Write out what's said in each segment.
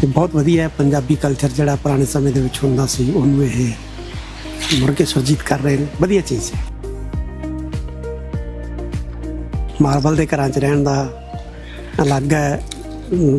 ਤੇ ਬਹੁਤ ਵਧੀਆ ਹੈ। ਪੰਜਾਬੀ ਕਲਚਰ ਜਿਹੜਾ ਪੁਰਾਣੇ ਸਮੇਂ ਦੇ ਵਿੱਚ ਹੁੰਦਾ ਸੀ, ਉਹਨੂੰ ਇਹ ਮੁੜ ਕੇ ਸੁਰਜੀਤ ਕਰ ਰਹੇ ਨੇ। ਵਧੀਆ ਚੀਜ਼ ਹੈ। ਮਾਰਬਲ ਦੇ ਘਰਾਂ 'ਚ ਰਹਿਣ ਦਾ ਅਲੱਗ ਹੈ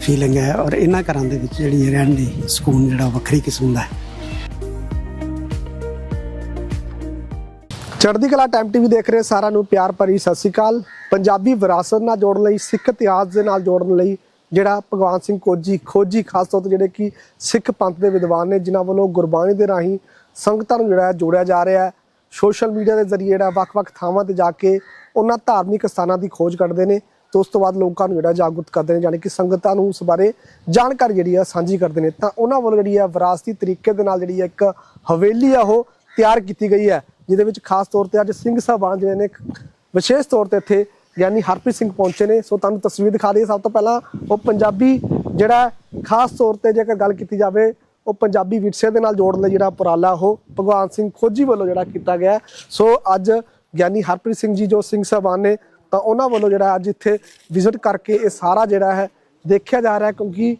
ਫੀਲਿੰਗ ਹੈ ਔਰ ਇਹਨਾਂ ਘਰਾਂ ਦੇ ਵਿੱਚ ਜਿਹੜੀ ਰਹਿਣ ਦੀ ਸਕੂਨ ਜਿਹੜਾ ਵੱਖਰੀ ਕਿਸਮ ਦਾ ਹੈ। ਚੜ੍ਹਦੀ ਕਲਾ ਟਾਈਮ ਟੀਵੀ ਦੇਖ ਰਹੇ ਸਾਰਿਆਂ ਨੂੰ ਪਿਆਰ ਭਰੀ ਸਤਿ ਸ੍ਰੀ ਅਕਾਲ। ਪੰਜਾਬੀ ਵਿਰਾਸਤ ਨਾਲ ਜੋੜਨ ਲਈ, ਸਿੱਖ ਇਤਿਹਾਸ ਦੇ ਨਾਲ ਜੋੜਨ ਲਈ ਜਿਹੜਾ ਭਗਵਾਨ ਸਿੰਘ ਕੋਜੀ, ਖੋਜੀ, ਖਾਸ ਤੌਰ ਤੇ ਜਿਹੜੇ ਕਿ ਸਿੱਖ ਪੰਥ ਦੇ ਵਿਦਵਾਨ ਨੇ, ਜਿਨ੍ਹਾਂ ਵੱਲੋਂ ਗੁਰਬਾਣੀ ਦੇ ਰਾਹੀਂ ਸੰਗਤਾਂ ਨੂੰ ਜਿਹੜਾ ਜੋੜਿਆ ਜਾ ਰਿਹਾ ਹੈ। ਸੋਸ਼ਲ ਮੀਡੀਆ ਦੇ ਜ਼ਰੀਏ ਜਿਹੜਾ ਵੱਖ-ਵੱਖ ਥਾਵਾਂ ਤੇ ਜਾ ਕੇ ਉਹਨਾਂ ਧਾਰਮਿਕ ਸਥਾਨਾਂ ਦੀ ਖੋਜ ਕਰਦੇ ਨੇ ਤੇ ਉਸ ਤੋਂ ਬਾਅਦ ਲੋਕਾਂ ਨੂੰ ਜਿਹੜਾ ਜਾਗਰੂਕ ਕਰਦੇ ਨੇ, ਯਾਨੀ ਕਿ ਸੰਗਤਾਂ ਨੂੰ ਉਸ ਬਾਰੇ ਜਾਣਕਾਰੀ ਜਿਹੜੀ ਆ ਸਾਂਝੀ ਕਰਦੇ ਨੇ। ਤਾਂ ਉਹਨਾਂ ਵੱਲੋਂ ਜਿਹੜੀ ਹੈ ਵਿਰਾਸਤੀ ਤਰੀਕੇ ਦੇ ਨਾਲ ਜਿਹੜੀ ਹੈ ਇੱਕ ਹਵੇਲੀ ਆ ਉਹ ਤਿਆਰ ਕੀਤੀ ਗਈ ਹੈ, ਜਿਹਦੇ ਵਿੱਚ ਖਾਸ ਤੌਰ ਤੇ ਅੱਜ ਸਿੰਘ ਸਾਹਿਬਾਨ ਜਿਹੜੇ ਨੇ ਵਿਸ਼ੇਸ਼ ਤੌਰ ਤੇ ਇੱਥੇ ਗਿਆਨੀ ਹਰਪ੍ਰੀਤ ਸਿੰਘ ਪਹੁੰਚੇ ਨੇ। ਸੋ ਤੁਹਾਨੂੰ ਤਸਵੀਰ ਦਿਖਾ ਦਈਏ। ਸਭ ਤੋਂ ਪਹਿਲਾਂ ਉਹ ਪੰਜਾਬੀ ਜਿਹੜਾ ਖਾਸ ਤੌਰ ਤੇ ਜੇਕਰ ਗੱਲ ਕੀਤੀ ਜਾਵੇ, ਉਹ ਪੰਜਾਬੀ ਵਿਰਸੇ ਦੇ ਨਾਲ ਜੋੜਨ ਲਈ ਜਿਹੜਾ ਉਪਰਾਲਾ ਉਹ ਭਗਵਾਨ ਸਿੰਘ ਖੋਜੀ ਵੱਲੋਂ ਜਿਹੜਾ ਕੀਤਾ ਗਿਆ। ਸੋ ਅੱਜ ਗਿਆਨੀ ਹਰਪ੍ਰੀਤ ਸਿੰਘ ਜੀ ਜੋ ਸਿੰਘ ਸਾਹਿਬਾਨ ਨੇ, ਤਾਂ ਉਹਨਾਂ ਵੱਲੋਂ ਜਿਹੜਾ ਅੱਜ ਇੱਥੇ ਵਿਜ਼ਿਟ ਕਰਕੇ ਇਹ ਸਾਰਾ ਜਿਹੜਾ ਹੈ ਦੇਖਿਆ ਜਾ ਰਿਹਾ ਕਿਉਂਕਿ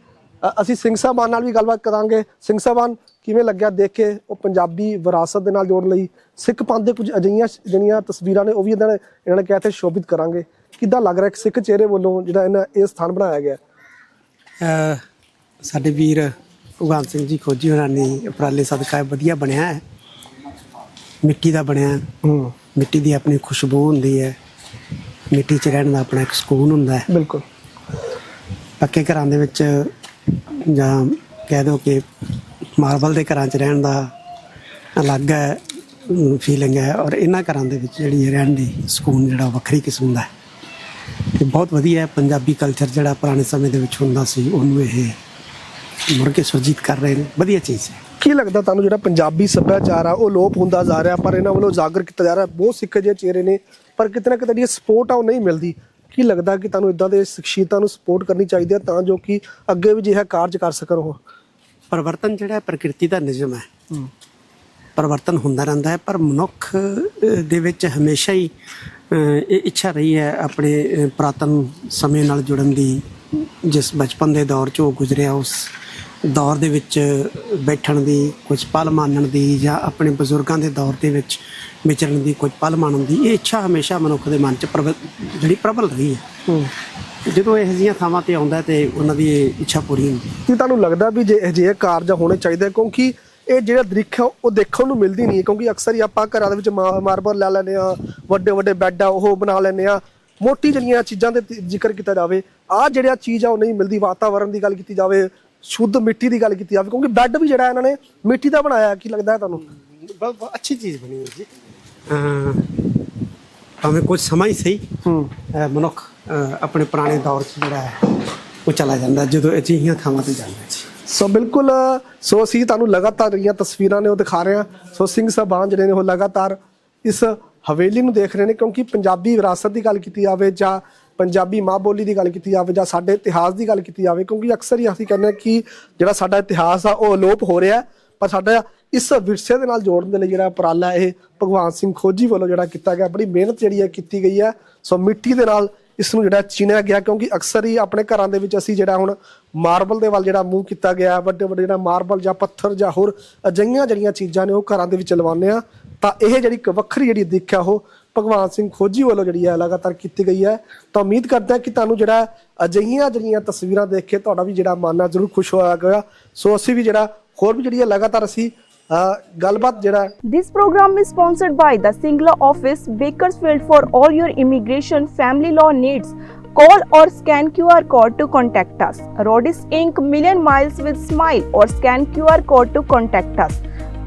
ਅਸੀਂ ਸਿੰਘ ਸਾਹਿਬਾਨ ਨਾਲ ਵੀ ਗੱਲਬਾਤ ਕਰਾਂਗੇ। ਸਿੰਘ ਸਾਹਿਬਾਨ ਕਿਵੇਂ ਲੱਗਿਆ ਦੇਖ ਕੇ ਉਹ ਪੰਜਾਬੀ ਵਿਰਾਸਤ ਦੇ ਨਾਲ ਜੋੜਨ ਲਈ? ਸਿੱਖ ਪੰਥ ਦੇ ਕੁਝ ਅਜਿਹੀਆਂ ਜਿਹੜੀਆਂ ਤਸਵੀਰਾਂ ਨੇ ਉਹ ਵੀ ਇਹਨਾਂ ਨੇ ਇਹਨਾਂ ਨੇ ਕਿਹਾ ਇੱਥੇ ਸ਼ੋਭਿਤ ਕਰਾਂਗੇ। ਕਿੱਦਾਂ ਲੱਗ ਰਿਹਾ ਇੱਕ ਸਿੱਖ ਚਿਹਰੇ ਵੱਲੋਂ ਜਿਹੜਾ ਇਹਨਾਂ ਇਹ ਸਥਾਨ ਬਣਾਇਆ ਗਿਆ? ਸਾਡੇ ਵੀਰ ਭਗਵਾਨ ਸਿੰਘ ਜੀ ਖੋਜੀ ਹੋਰਾਂ ਨੇ ਉਪਰਾਲੇ ਸਦਕਾ ਵਧੀਆ ਬਣਿਆ ਹੈ। ਮਿੱਟੀ ਦਾ ਬਣਿਆ ਹੈ। ਮਿੱਟੀ ਦੀ ਆਪਣੀ ਖੁਸ਼ਬੂ ਹੁੰਦੀ ਹੈ। ਮਿੱਟੀ 'ਚ ਰਹਿਣ ਦਾ ਆਪਣਾ ਇੱਕ ਸਕੂਨ ਹੁੰਦਾ ਹੈ। ਬਿਲਕੁਲ। ਪੱਕੇ ਘਰਾਂ ਦੇ ਵਿੱਚ ਜਾਂ ਕਹਿ ਦਿਓ ਕਿ ਮਾਰਬਲ ਦੇ ਘਰਾਂ 'ਚ ਰਹਿਣ ਦਾ ਅਲੱਗ ਹੈ ਫੀਲਿੰਗ ਹੈ ਔਰ ਇਹਨਾਂ ਘਰਾਂ ਦੇ ਵਿੱਚ ਜਿਹੜੀ ਰਹਿਣ ਦੀ ਸਕੂਨ ਜਿਹੜਾ ਵੱਖਰੀ ਕਿਸਮ ਦਾ ਹੈ। ਤੇ ਬਹੁਤ ਵਧੀਆ ਹੈ, ਪੰਜਾਬੀ ਕਲਚਰ ਜਿਹੜਾ ਪੁਰਾਣੇ ਸਮੇਂ ਦੇ ਵਿੱਚ ਹੁੰਦਾ ਸੀ, ਉਹਨੂੰ ਇਹ ਮੁੜ ਕੇ ਸੁਰਜੀਤ ਕਰ ਰਹੇ ਨੇ। ਵਧੀਆ ਚੀਜ਼ ਹੈ। ਕੀ ਲੱਗਦਾ ਤੁਹਾਨੂੰ ਜਿਹੜਾ ਪੰਜਾਬੀ ਸੱਭਿਆਚਾਰ ਆ, ਉਹ ਲੋਪ ਹੁੰਦਾ ਜਾ ਰਿਹਾ, ਪਰ ਇਹਨਾਂ ਵੱਲੋਂ ਜਾਗਰ ਕੀਤਾ ਜਾ ਰਿਹਾ, ਬਹੁਤ ਸਿੱਖ ਜਿਹੇ ਚਿਹਰੇ ਨੇ, ਪਰ ਕਿਤੇ ਨਾ ਕਿਤੇ ਜਿਹੜੀ ਸਪੋਰਟ ਆ, ਉਹ ਨਹੀਂ ਮਿਲਦੀ। ਕੀ ਲੱਗਦਾ ਕਿ ਤੁਹਾਨੂੰ ਇਦਾਂ ਦੇ ਸ਼ਖਸੀਅਤਾਂ ਨੂੰ ਸਪੋਰਟ ਕਰਨੀ ਚਾਹੀਦੀ ਹੈ, ਤਾਂ ਜੋ ਕਿ ਅੱਗੇ ਵੀ ਜਿਹੜਾ ਕਾਰਜ ਕਰ ਸਕਣ ਉਹ? ਪਰਿਵਰਤਨ ਜਿਹੜਾ ਹੈ ਪ੍ਰਕਿਰਤੀ ਦਾ ਨਿਯਮ ਹੈ। ਪਰਿਵਰਤਨ ਹੁੰਦਾ ਰਹਿੰਦਾ ਹੈ ਪਰ ਮਨੁੱਖ ਦੇ ਵਿੱਚ ਹਮੇਸ਼ਾ ਹੀ ਇਹ ਇੱਛਾ ਰਹੀ ਹੈ ਆਪਣੇ ਪੁਰਾਤਨ ਸਮੇਂ ਨਾਲ ਜੁੜਨ ਦੀ। ਜਿਸ ਬਚਪਨ ਦੇ ਦੌਰ 'ਚ ਉਹ ਗੁਜ਼ਰਿਆ ਉਸ ਦੌਰ ਦੇ ਵਿੱਚ ਬੈਠਣ ਦੀ ਕੁਝ ਪਲ ਮਾਣਨ ਦੀ ਜਾਂ ਆਪਣੇ ਬਜ਼ੁਰਗਾਂ ਦੇ ਦੌਰ ਦੇ ਵਿੱਚ ਵਿਚਰਨ ਦੀ ਕੁਝ ਪਲ ਮਾਣਨ ਦੀ ਇਹ ਇੱਛਾ ਹਮੇਸ਼ਾ ਮਨੁੱਖ ਦੇ ਮਨ 'ਚ ਜਿਹੜੀ ਪ੍ਰਬਲ ਰਹੀ ਹੈ। ਜਦੋਂ ਇਹੋ ਜਿਹੀਆਂ ਥਾਵਾਂ ਤੇ ਆਉਂਦਾ ਹੈ ਤੇ ਉਹਨਾਂ ਦੀ ਇੱਛਾ ਪੂਰੀ ਹੁੰਦੀ। ਹੈ ਕੀ ਤੁਹਾਨੂੰ ਲੱਗਦਾ ਵੀ ਜੇ ਅਜਿਹੇ ਕਾਰਜ ਹੋਣੇ ਚਾਹੀਦੇ ਕਿਉਂਕਿ ਇਹ ਜਿਹੜਾ ਦ੍ਰਿਸ਼ ਆ ਉਹ ਦੇਖਣ ਨੂੰ ਮਿਲਦੀ ਨਹੀਂ ਕਿਉਂਕਿ ਅਕਸਰ ਹੀ ਆਪਾਂ ਘਰਾਂ ਦੇ ਵਿੱਚ ਮਾਰਬਲ ਲੈ ਲੈਂਦੇ ਆ ਵੱਡੇ ਵੱਡੇ ਬੈੱਡ ਆ ਉਹ ਬਣਾ ਲੈਂਦੇ ਆ ਮੋਟੀ ਜਿਹੜੀਆਂ ਚੀਜ਼ਾਂ ਦੇ ਜ਼ਿਕਰ ਕੀਤਾ ਜਾਵੇ ਆਹ ਜਿਹੜਾ ਚੀਜ਼ ਆ ਉਹ ਨਹੀਂ ਮਿਲਦੀ ਵਾਤਾਵਰਣ ਦੀ ਗੱਲ ਕੀਤੀ ਜਾਵੇ ਸ਼ੁੱਧ ਮਿੱਟੀ ਦੀ ਗੱਲ ਕੀਤੀ ਜਾਵੇ ਕਿਉਂਕਿ ਬੈੱਡ ਵੀ ਜਿਹੜਾ ਇਹਨਾਂ ਨੇ ਮਿੱਟੀ ਦਾ ਬਣਾਇਆ ਕੀ ਲੱਗਦਾ ਹੈ ਤੁਹਾਨੂੰ? ਬਹੁਤ ਬਹੁਤ ਅੱਛੀ ਚੀਜ਼ ਬਣੀ ਹੈ ਜੀ ਅਹ ਭਾਵੇਂ ਕੁਝ ਸਮਾਂ ਹੀ ਸਹੀ। ਹੂੰ। ਮਨੁੱਖ ਆਪਣੇ ਪੁਰਾਣੇ ਦੌਰ 'ਚ ਜਿਹੜਾ ਹੈ ਉਹ ਚਲਾ ਜਾਂਦਾ ਜਦੋਂ ਅਜਿਹੀਆਂ ਥਾਵਾਂ ਤੇ ਜਾਂਦਾ ਜੀ ਸੋ ਬਿਲਕੁਲ ਸੋ ਅਸੀਂ ਤੁਹਾਨੂੰ ਲਗਾਤਾਰ ਜਿਹੜੀਆਂ ਤਸਵੀਰਾਂ ਨੇ ਉਹ ਦਿਖਾ ਰਹੇ ਹਾਂ। ਸੋ ਸਿੰਘ ਸਾਹਿਬਾਨ ਜਿਹੜੇ ਨੇ ਉਹ ਲਗਾਤਾਰ ਇਸ ਹਵੇਲੀ ਨੂੰ ਦੇਖ ਰਹੇ ਨੇ ਕਿਉਂਕਿ ਪੰਜਾਬੀ ਵਿਰਾਸਤ ਦੀ ਗੱਲ ਕੀਤੀ ਜਾਵੇ ਜਾਂ ਪੰਜਾਬੀ ਮਾਂ ਬੋਲੀ ਦੀ ਗੱਲ ਕੀਤੀ ਜਾਵੇ ਜਾਂ ਸਾਡੇ ਇਤਿਹਾਸ ਦੀ ਗੱਲ ਕੀਤੀ ਜਾਵੇ, ਕਿਉਂਕਿ ਅਕਸਰ ਹੀ ਅਸੀਂ ਕਹਿੰਦੇ ਹਾਂ ਕਿ ਜਿਹੜਾ ਸਾਡਾ ਇਤਿਹਾਸ ਆ, ਉਹ ਅਲੋਪ ਹੋ ਰਿਹਾ ਪਰ ਸਾਡਾ ਇਸ ਵਿਰਸੇ ਦੇ ਨਾਲ ਜੋੜਨ ਦੇ ਲਈ ਜਿਹੜਾ ਉਪਰਾਲਾ ਇਹ ਭਗਵਾਨ ਸਿੰਘ ਖੋਜੀ ਵੱਲੋਂ ਜਿਹੜਾ ਕੀਤਾ ਗਿਆ, ਬੜੀ ਮਿਹਨਤ ਜਿਹੜੀ ਹੈ ਕੀਤੀ ਗਈ ਹੈ, ਸੋ ਮਿੱਟੀ ਦੇ ਨਾਲ ਇਸ ਨੂੰ ਜਿਹੜਾ ਚੀਨਿਆ ਗਿਆ, ਕਿਉਂਕਿ ਅਕਸਰ ਹੀ ਆਪਣੇ ਘਰਾਂ ਦੇ ਵਿੱਚ ਅਸੀਂ ਜਿਹੜਾ ਹੁਣ ਮਾਰਬਲ ਦੇ ਵੱਲ ਜਿਹੜਾ ਮੂੰਹ ਕੀਤਾ ਗਿਆ, ਵੱਡੇ ਵੱਡੇ ਜਿਹੜਾ ਮਾਰਬਲ ਜਾਂ ਪੱਥਰ ਜਾਂ ਹੋਰ ਅਜਿਹੀਆਂ ਜਿਹੜੀਆਂ ਚੀਜ਼ਾਂ ਨੇ ਉਹ ਘਰਾਂ ਦੇ ਵਿੱਚ ਲਵਾਉਂਦੇ ਆ ਤਾਂ ਇਹ ਜਿਹੜੀ ਇੱਕ ਵੱਖਰੀ ਜਿਹੜੀ ਦਿੱਖ ਆ ਉਹ ਭਗਵਾਨ ਸਿੰਘ ਖੋਜੀ ਵੱਲੋਂ ਜਿਹੜੀ ਹੈ ਲਗਾਤਾਰ ਕੀਤੀ ਗਈ ਹੈ ਤਾਂ ਉਮੀਦ ਕਰਦੇ ਹਾਂ ਕਿ ਤੁਹਾਨੂੰ ਜਿਹੜਾ ਅਜਿਹੀਆਂ ਜਿਹੜੀਆਂ ਤਸਵੀਰਾਂ ਦੇਖ ਕੇ ਤੁਹਾਡਾ ਵੀ ਜਿਹੜਾ ਮਨ ਆ ਜ਼ਰੂਰ ਖੁਸ਼ ਹੋਇਆ ਗਿਆ ਸੋ ਅਸੀਂ ਵੀ ਜਿਹੜਾ ਹੋਰ ਵੀ ਜਿਹੜੀ ਹੈ ਲਗਾਤਾਰ ਅਸੀਂ ਅਹ, ਗੱਲਬਾਤ ਜਿਹੜਾ This program is sponsored by the Singla office, Bakersfield for all your immigration family law needs. Call or scan QR code to contact us. Rodis Inc. Million Miles with Smile or scan QR code to contact us.